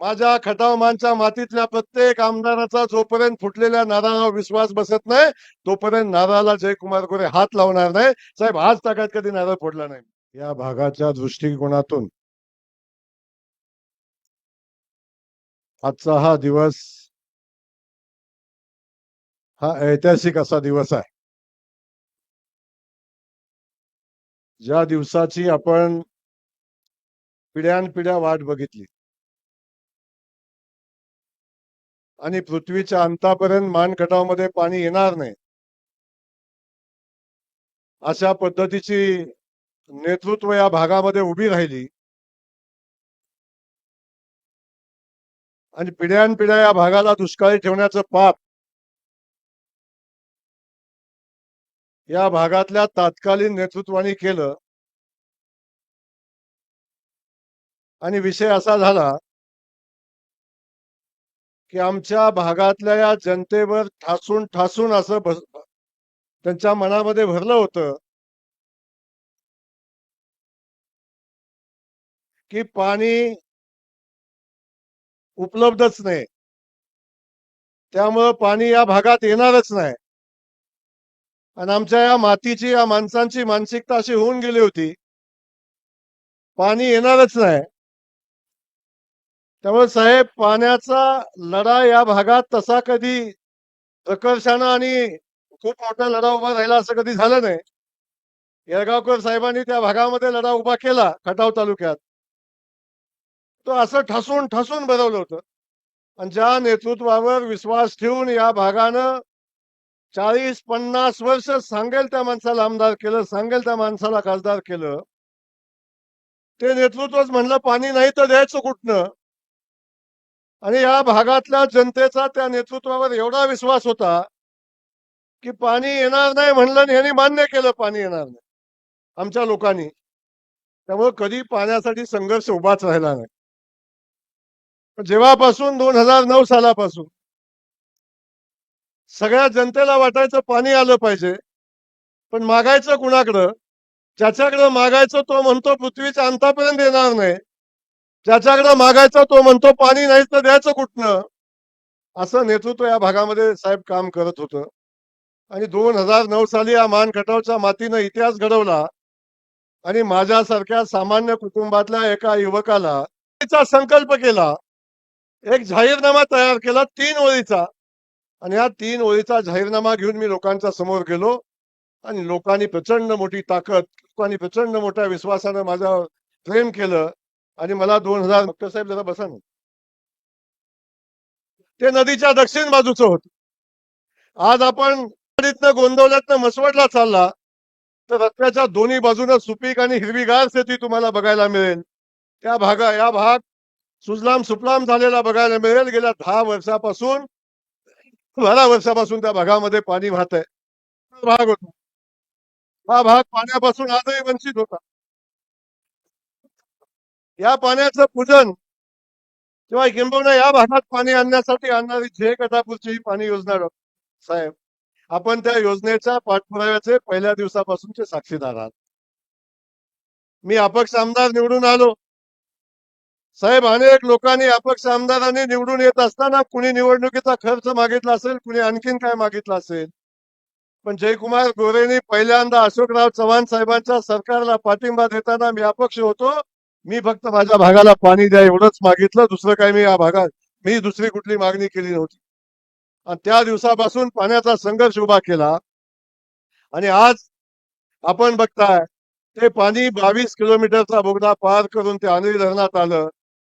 माझ्या खटावमानच्या मातीतल्या प्रत्येक आमदाराचा जोपर्यंत फुटलेल्या नारळावर विश्वास बसत नाही तोपर्यंत नाराला जयकुमार गोरे हात लावणार नाही. साहेब आज ताकद कधी नारळ फोडला नाही? या भागाच्या दृष्टिकोनातून. आजचा हा दिवस हा ऐतिहासिक असा दिवस आहे. ज्या दिवसाची आपण पिढ्यानपिढ्या वाट बघितली. आणि पृथ्वीच्या अंतापर्यंत मानखटावमध्ये पाणी येणार नाही. अशा पद्धतीची नेतृत्व या भागामध्ये उभी राहिली. आणि पिढ्यानपिढ्या या भागाला दुष्काळी ठेवण्याचं पाप या भागातल्या तात्कालीन नेतृत्वाने केलं. आणि विषय असा झाला की आमच्या भागातल्या या जनतेवर ठासून ठासून असं बस- त्यांच्या मनामध्ये भरलं होतं. की पाणी उपलब्धच नाही. त्यामुळं पाणी या भागात येणारच नाही. आणि आमच्या या मातीची या माणसांची मानसिकता अशी होऊन गेली होती. पाणी येणारच नाही. त्यामुळे साहेब पाण्याचा लढा या भागात तसा कधी प्रकर्षानं आणि खूप मोठा लढा उभा राहिला असं कधी झालं नाही. येळगावकर साहेबांनी त्या भागामध्ये लढा उभा केला खटाव तालुक्यात. तो असं ठसून ठसून बनवलं होतं. आणि ज्या नेतृत्वावर विश्वास ठेवून या भागानं चाळीस पन्नास वर्ष सांगेल त्या माणसाला आमदार केलं सांगेल त्या माणसाला खासदार केलं. ते नेतृत्वच म्हणलं पाणी नाही तर द्यायचं कुठनं? आणि या भागातल्या जनतेचा त्या नेतृत्वावर एवढा विश्वास होता की पाणी येणार नाही म्हणलं यांनी मान्य केलं पाणी येणार नाही. आमच्या लोकांनी. त्यामुळे कधी पाण्यासाठी संघर्ष उभाच राहिला नाही. पण जेव्हापासून दोन हजार नऊ सालापासून सगळ्या जनतेला वाटायचं पाणी आलं पाहिजे पण मागायचं कुणाकडं? ज्याच्याकडं मागायचं तो म्हणतो पृथ्वीच्या अंतापर्यंत येणार नाही. ज्याच्याकडे मागायचं तो म्हणतो पाणी नाही तर द्यायचं कुठनं? असं नेतृत्व या भागामध्ये साहेब काम करत होतं. आणि दोन हजार नऊ साली या मान खटावच्या मातीनं इतिहास घडवला आणि माझ्यासारख्या सामान्य कुटुंबातल्या एका युवकाला संकल्प केला. एक जाहीरनामा तयार केला तीन ओळीचा. आणि या तीन ओळीचा जाहीरनामा घेऊन मी लोकांच्या समोर गेलो आणि लोकांनी प्रचंड मोठी ताकद लोकांनी प्रचंड मोठ्या विश्वासानं माझ्यावर प्रेम केलं. आणि मला दोन हजार डॉक्टर साहेब जरा बसा ना. ते नदीच्या दक्षिण बाजूचं होत. आज आपण गोंदवल्यातनं मसवडला चालला तर रस्त्याच्या दोन्ही बाजूनं सुपीक आणि हिरवीगार शेती तुम्हाला बघायला मिळेल. त्या भागा या भाग सुजलाम सुफलाम झालेला बघायला मिळेल. गेल्या दहा वर्षापासून बारा वर्षापासून त्या भागामध्ये पाणी वाहत आहे भाग होता. हा भाग पाण्यापासून आजही वंचित होता. या पाण्याचं पूजन किंवा किंबहुना या भागात पाणी आणण्यासाठी आणणारी झे कथापूरची ही पाणी योजना साहेब आपण त्या योजनेच्या पाठपुराव्याचे पहिल्या दिवसापासूनचे साक्षीदार आहात. मी अपक्ष आमदार निवडून आलो. साहेब अनेक लोकांनी अपक्ष आमदारांनी निवडून येत असताना कुणी निवडणुकीचा खर्च मागितला असेल कुणी आणखीन काय मागितलं असेल? पण जयकुमार गोरेनी पहिल्यांदा अशोकराव चव्हाण साहेबांच्या सरकारला पाठिंबा देताना मी अपक्ष होतो. मी फक्त माझ्या भागाला पाणी द्या एवढंच मागितलं दुसरं काही मी या भागात मी दुसरी कुठली मागणी केली नव्हती. आणि त्या दिवसापासून पाण्याचा संघर्ष उभा केला. आणि आज आपण बघताय ते पाणी बावीस किलोमीटरचा बोगदा पार करून ते आंध्री धरणात आलं.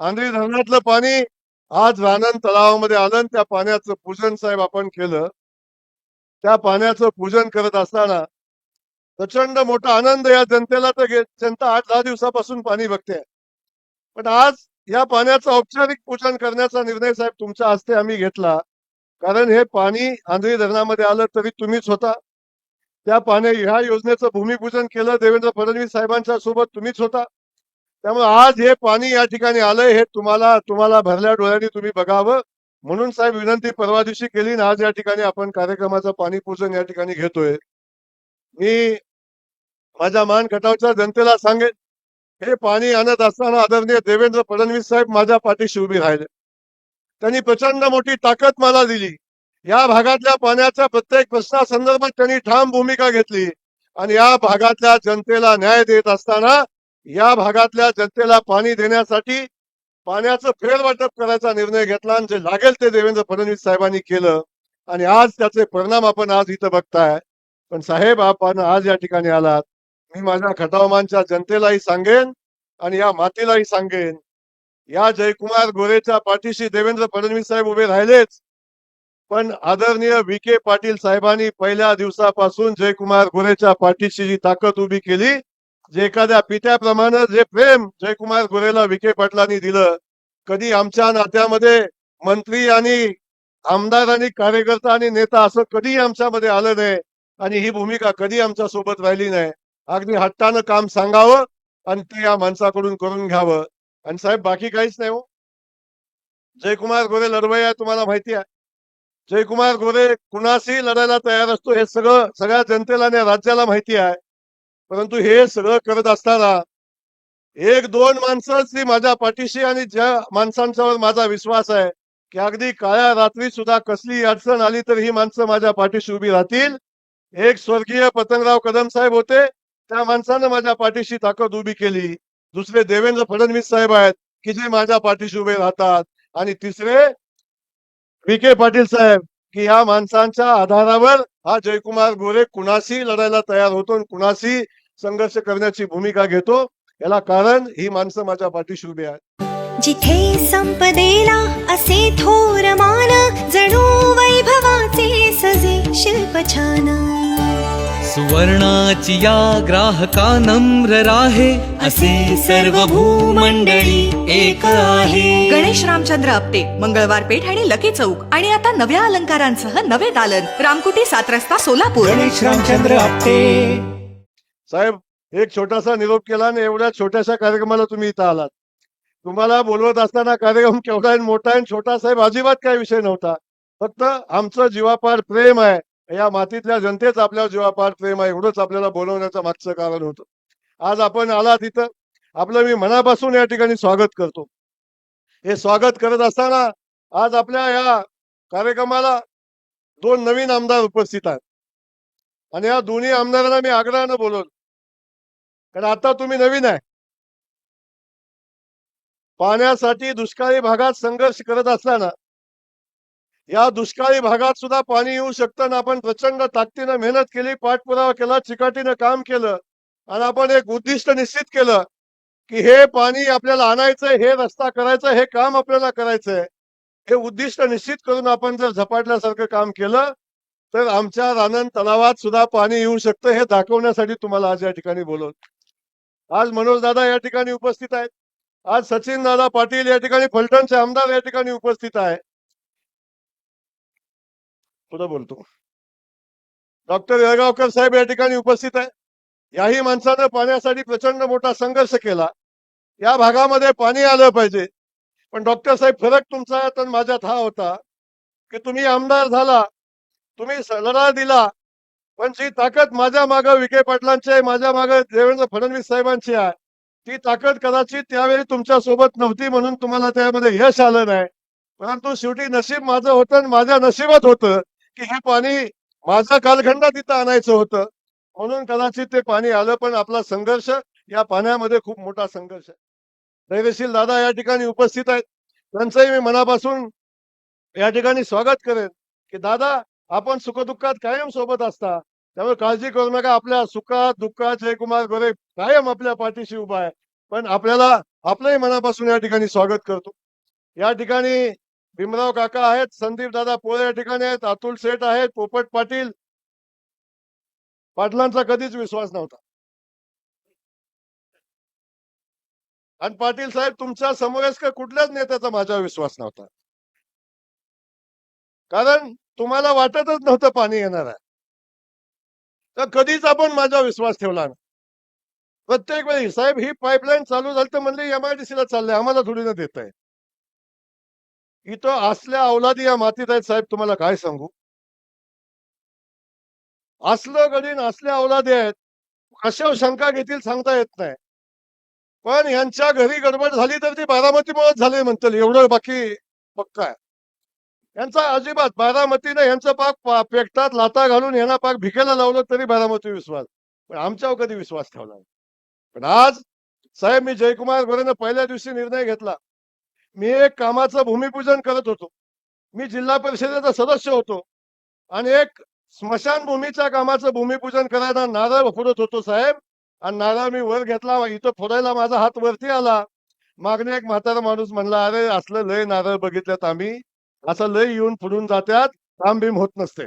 आंध्री धरणातलं पाणी आज रानन तलावामध्ये आलं त्या पाण्याचं पूजन साहेब आपण केलं. त्या पाण्याचं पूजन करत असताना प्रचंड मोठा आनंद या जनतेला तर जनता आठ दहा दिवसापासून पाणी बघते पण आज या पाण्याचं औपचारिक पूजन करण्याचा निर्णय साहेब तुमच्या हस्ते आम्ही घेतला. कारण हे पाणी आंधळी धरणामध्ये आलं तरी तुम्हीच होता. त्या पाण्या ह्या योजनेचं भूमिपूजन केलं देवेंद्र फडणवीस साहेबांच्या सोबत तुम्हीच होता. त्यामुळे आज हे पाणी या ठिकाणी आलंय हे तुम्हाला तुम्हाला भरल्या डोळ्यांनी तुम्ही बघावं. म्हणून साहेब विनंती परवा दिवशी केली आणि आज या ठिकाणी आपण कार्यक्रमाचं पाणी पूजन या ठिकाणी घेतोय. मी माझ्या मान खटावच्या जनतेला सांगेन हे पाणी आणत असताना आदरणीय देवेंद्र फडणवीस साहेब माझ्या पाठीशी उभे राहिले. त्यांनी प्रचंड मोठी ताकद मला दिली. या भागातल्या पाण्याच्या प्रत्येक प्रश्नासंदर्भात त्यांनी ठाम भूमिका घेतली आणि या भागातल्या जनतेला न्याय देत असताना या भागातल्या जनतेला पाणी देण्यासाठी पाण्याचं फेरवाटप करायचा निर्णय घेतला आणि जे लागेल ते देवेंद्र फडणवीस साहेबांनी केलं. आणि आज त्याचे परिणाम आपण आज इथं बघताय. पण साहेब आपण आज या ठिकाणी आलात. मी माझ्या खटावमानच्या जनतेलाही सांगेन आणि या मातेलाही सांगेन. या जयकुमार गोरेच्या पाठीशी देवेंद्र फडणवीस साहेब उभे राहिलेच. पण आदरणीय विखे पाटील साहेबांनी पहिल्या दिवसापासून जयकुमार गोरेच्या पाठीशी जी ताकद उभी केली जे एखाद्या पित्याप्रमाणे जे प्रेम जयकुमार गोरेला विखे पाटलांनी दिलं कधी आमच्या नात्यामध्ये मंत्री आणि आमदार आणि कार्यकर्ता आणि नेता असं कधी आमच्यामध्ये आलं नाही आणि ही भूमिका कधी आमच्यासोबत राहिली नाही. अगदी हट्टानं काम सांगावं आणि ते या माणसाकडून करून घ्यावं. आणि साहेब बाकी काहीच नाही हो. जयकुमार गोरे लढवय तुम्हाला माहिती आहे. जयकुमार गोरे कुणाशी लढायला तयार असतो हे सगळं सगळ्या जनतेला आणि राज्याला माहिती आहे. परंतु हे सगळं करत असताना एक दोन माणसं ती माझ्या पाठीशी आणि ज्या माणसांच्यावर माझा विश्वास आहे की अगदी काळ्या रात्री सुद्धा कसली अडचण आली तर ही माणसं माझ्या पाठीशी उभी राहतील. एक स्वर्गीय पतंगराव कदम साहेब होते. त्या माणसानं माझ्या पाठीशी ताकद उभी केली. दुसरे देवेंद्र फडणवीस साहेब आहेत की जे माझ्या पाठीशी उभे राहतात. आणि तिसरे विखे पाटील साहेब की ह्या माणसांच्या आधारावर हा जयकुमार गोरे कुणाशी लढायला तयार होतो आणि कुणाशी संघर्ष करण्याची भूमिका घेतो? याला कारण ही माणसं माझ्या पाठीशी उभी आहेत. जिथे संपदेला असे थोर मान जणू वैभवाचे सजे शिल्प छाना. सुवर्णाची या ग्राहका नम्र राहे असे सर्व भूमंडळी एक आहे. गणेश रामचंद्र आपटे मंगळवार पेठ आणि लकी चौक आणि आता नव्या अलंकारांसह नवे दालन रामकुटी सात रस्ता सोलापूर. गणेश रामचंद्र आपटे. साहेब एक छोटासा निरोप केला आणि एवढ्या छोट्याशा कार्यक्रमाला तुम्ही इथं आलात. तुम्हाला बोलवत असताना कार्यक्रम केवढा आहे मोठा आहे छोटा साहेब अजिबात काही विषय नव्हता. फक्त आमचं जीवापाड प्रेम आहे. या मातीतल्या जनतेच आपल्यावर जीवापाड प्रेम आहे एवढंच आपल्याला बोलवण्याचं मागचं कारण होतं. आज आपण आला तिथं आपलं मी मनापासून या ठिकाणी स्वागत करतो. हे स्वागत करत असताना आज आपल्या या कार्यक्रमाला दोन नवीन आमदार उपस्थित आहेत. आणि या दोन्ही आमदारांना मी आग्रहानं बोलवलं. कारण आता तुम्ही नवीन आहे. पाण्यासाठी दुष्काळी भागात संघर्ष करत असताना या दुष्काळी भागात सुद्धा पाणी येऊ शकतं ना आपण प्रचंड ताकदीनं मेहनत केली पाठपुरावा केला चिकाटीनं काम केलं आणि आपण एक उद्दिष्ट निश्चित केलं की हे पाणी आपल्याला आणायचंय हे रस्ता करायचा हे काम आपल्याला करायचंय. हे उद्दिष्ट निश्चित करून आपण जर झपाटल्यासारखं काम केलं तर आमच्या रानन तलावात सुद्धा पाणी येऊ शकतं हे दाखवण्यासाठी तुम्हाला आज या ठिकाणी बोलवलं. आज मनोज दादा या ठिकाणी उपस्थित आहेत. आज सचिन दादा पाटील या ठिकाणी फलटणचे आमदार या ठिकाणी उपस्थित आहे पुढे बोलतो. डॉक्टर येळगावकर साहेब या ठिकाणी उपस्थित आहे याही माणसानं पाण्यासाठी प्रचंड मोठा संघर्ष केला. या भागामध्ये पाणी आलं पाहिजे. पण डॉक्टर साहेब फरक तुमचा तर माझ्यात हा होता की तुम्ही आमदार झाला तुम्ही लढा दिला पण जी ताकद माझ्या मागं विखे पाटलांची आहे माझ्या मागं देवेंद्र फडणवीस साहेबांची आहे ती ताकद कदाचित त्यावेळी तुमच्यासोबत नव्हती म्हणून तुम्हाला त्यामध्ये यश आलं नाही. परंतु शेवटी नशीब माझं होतं आणि माझ्या नशिबात होतं. की हे पाणी माझा कालखंड तिथं आणायचं होतं. म्हणून कदाचित ते पाणी आलं पण आपला संघर्ष या पाण्यामध्ये खूप मोठा संघर्ष आहे. धैर्यशील दादा या ठिकाणी उपस्थित आहेत. त्यांचंही मी मनापासून या ठिकाणी स्वागत करेन की दादा आपण सुखदुःखात कायम सोबत असता. त्यामुळे काळजी करू नका. आपल्या सुखात दुःखात जयकुमार गोरे कायम आपल्या पाठीशी उभा आहे. पण आपल्याला आपल्याही मनापासून या ठिकाणी स्वागत करतो. या ठिकाणी भीमराव काका आहेत संदीप दादा पोळे या ठिकाणी आहेत अतुल सेठ आहेत पोपट पाटील. पाटलांचा कधीच विश्वास नव्हता. आणि पाटील साहेब तुमच्या समोरच का कुठल्याच नेत्याचा माझ्यावर विश्वास नव्हता? कारण तुम्हाला वाटतच नव्हतं पाणी येणार आहे. तर कधीच आपण माझा विश्वास ठेवला ना प्रत्येक वेळी साहेब ही पाईपलाईन चालू झाली तर म्हणले एमआयडीसीला चाललंय आम्हाला थोडी न देत आहे इथं असल्या अवलादी या मातीत आहेत साहेब तुम्हाला काय सांगू? असलं गडीन असल्या अवलादी आहेत अशा शंका घेतील सांगता येत नाही. पण यांच्या घरी गडबड झाली तर ती बारामतीमुळेच झाली म्हणतील एवढं बाकी पक्का आहे. यांचा अजिबात बारामतीने यांचं पाक पेटतात लाता घालून यांना पाक भिकेला लावलं तरी बारामती विश्वास. पण आमच्यावर कधी विश्वास ठेवला पण आज साहेब मी जयकुमार गोरेनं पहिल्या दिवशी निर्णय घेतला. मी एक कामाचं भूमिपूजन करत होतो. मी जिल्हा परिषदेचा सदस्य होतो. आणि एक स्मशानभूमीच्या कामाचं भूमिपूजन करायला नारळ फोडत होतो साहेब. आणि नारळ मी वर घेतला इथं फोडायला माझा हात वरती आला. मागणे एक म्हातारा माणूस म्हणला अरे असलं लय नारळ बघितल्यात आम्ही. असं लय येऊन फुडून जात्यात. काम बीम होत नसते.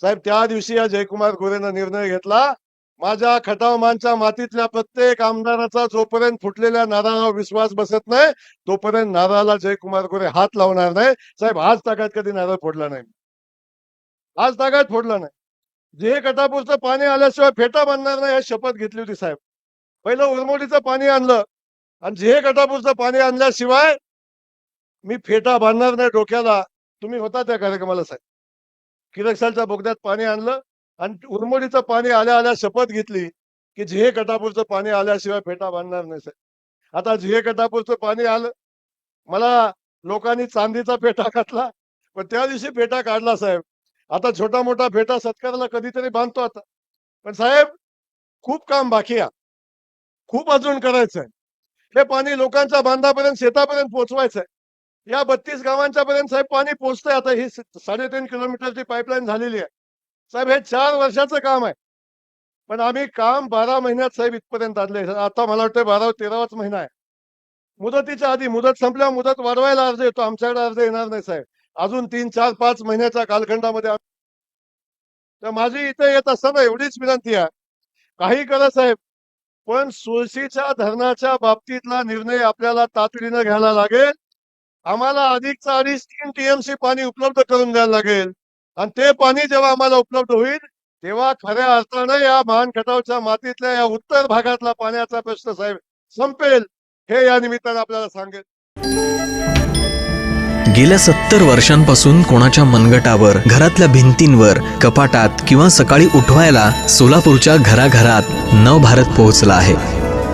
साहेब त्या दिवशी या जयकुमार गोरेनं निर्णय घेतला. माझ्या खटावमानच्या मातीतल्या प्रत्येक आमदाराचा जोपर्यंत फुटलेल्या नारळावर विश्वास बसत नाही तोपर्यंत नारळाला जयकुमार गोरे हात लावणार नाही. साहेब आज तागात कधी नारळ फोडला नाही? आज तागात फोडला नाही. जे कटापूरचं पाणी आल्याशिवाय फेटा बांधणार नाही याची शपथ घेतली होती साहेब. पहिलं उरमोडीचं पाणी आणलं आणि जे कटापूरचं पाणी आणल्याशिवाय मी फेटा बांधणार नाही डोक्याला. तुम्ही होता त्या कार्यक्रमाला साहेब. किरकसालच्या बोगद्यात पाणी आणलं आणि उरमोडीचं पाणी आल्या आल्या शपथ घेतली की झिहे कटापूरचं पाणी आल्याशिवाय फेटा बांधणार नाही साहेब. आता झे कटापूरचं पाणी आलं मला लोकांनी चांदीचा फेटा घातला पण त्या दिवशी फेटा काढला साहेब. आता छोटा मोठा फेटा सत्काराला कधीतरी बांधतो आता. पण साहेब खूप काम बाकी आहे. खूप अजून करायचं आहे. हे पाणी लोकांच्या बांधापर्यंत शेतापर्यंत पोहोचवायचं आहे. या बत्तीस गावांच्या पर्यंत साहेब पाणी पोहोचतंय आता. ही साडेतीन किलोमीटरची पाईपलाईन झालेली आहे. साहेब हे चार वर्षाचं काम आहे. पण आम्ही काम बारा महिन्यात साहेब इथपर्यंत आणले आता मला वाटतं बारा तेरावाच महिना आहे. मुदतीच्या आधी मुदत संपल्यावर मुदत वाढवायला अर्ज येतो. आमच्याकडे अर्ज येणार नाही साहेब. अजून तीन चार पाच महिन्याच्या कालखंडामध्ये तर माझी इथे येत असताना एवढीच विनंती आहे. काही करा साहेब. पण सुळशीच्या धरणाच्या बाबतीतला निर्णय आपल्याला तातडीनं घ्यायला लागेल. आम्हाला अधिकचा अडीच तीन टीएमसी पाणी उपलब्ध करून द्यायला लागेल. आणि ते पाणी जेव्हा आम्हाला उपलब्ध होईल तेव्हा खऱ्या अर्थानं या महान खटावच्या मातीतल्या या उत्तर भागातला पाण्याचा प्रश्न साहेब संपेल हे या निमित्तानं आपल्याला सांगेल. गेल्या सत्तर वर्षांपासून कोणाच्या मनगटावर घरातल्या भिंतींवर कपाटात किंवा सकाळी उठवायला सोलापूरच्या घराघरात नवभारत पोहोचला आहे.